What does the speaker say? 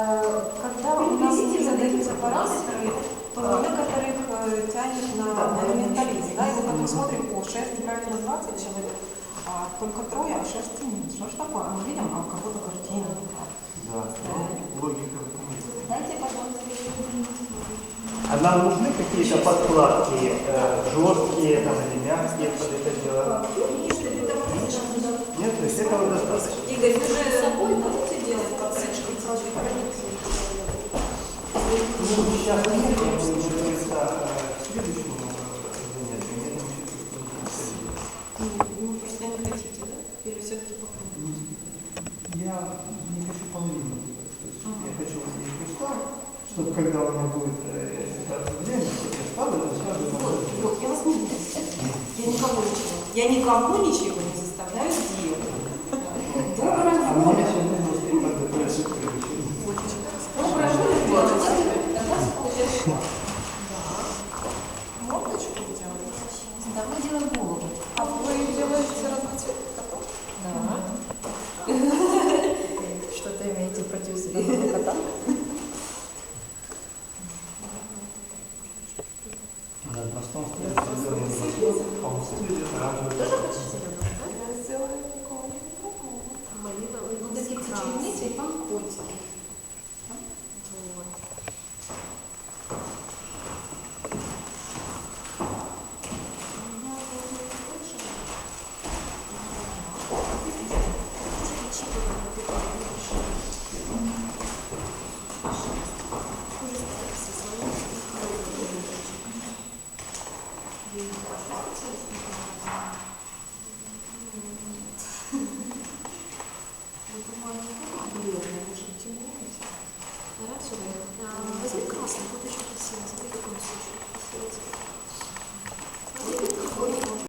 Когда у нас задаются параметры, то некоторых э, тянет на монументализм. Да, и мы потом смотрим, о, шерсти правильно 20 человек, а только трое, а шерсти нет. Что ж такое? А мы видим, а у кого-то картина. не так. Да, логика. Дайте, пожалуйста, А нам нужны какие-то подкладки э, жесткие там, или мягкие под это дело? Нет, то есть этого достаточно. Игорь, вы же собой чтобы когда у меня будет э, время, чтобы я встал, это сразу Вот, я вас не буду. Я никого ничего. Я никого ничего не заставляю делать. Добрая А Мордочку делаете? Да, мы делаем голову. А вы делаете разноцветный котов? Да. Что-то имеете против зеленого кота? На пространстве зеленый а он следует оранжевый. Я сделаю такого. Малиновый. Вот такие черницы и панкотики. Вот. Возьми красный.